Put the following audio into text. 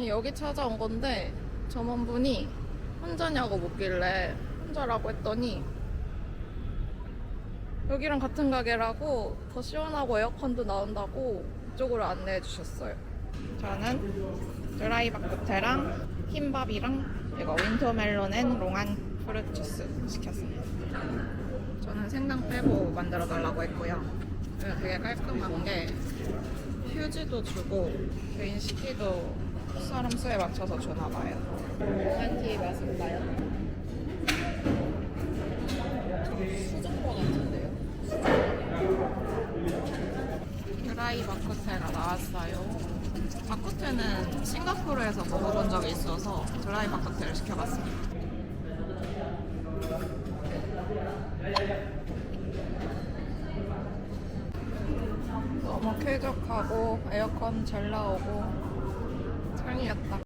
여기 찾아온 건데 점원분이 혼자냐고 묻길래 혼자라고 했더니 여기랑 같은 가게라고 더 시원하고 에어컨도 나온다고 이쪽으로 안내해 주셨어요. 저는 드라이 바쿠테랑 흰밥이랑 이거 윈터멜론 앤 롱안 프루트 주스 시켰습니다. 저는 생강 빼고 만들어 달라고 했고요. 되게 깔끔한 게 휴지도 주고 개인 식기도 사람 수에 맞춰서 주나 봐요. 한티 맛은 나요? 같은데요? 드라이 바쿠테가 나왔어요. 바쿠테는 싱가포르에서 먹어본 적이 있어서 드라이 바쿠테를 시켜봤습니다. 쾌적하고 에어컨 잘 나오고 짱이었다.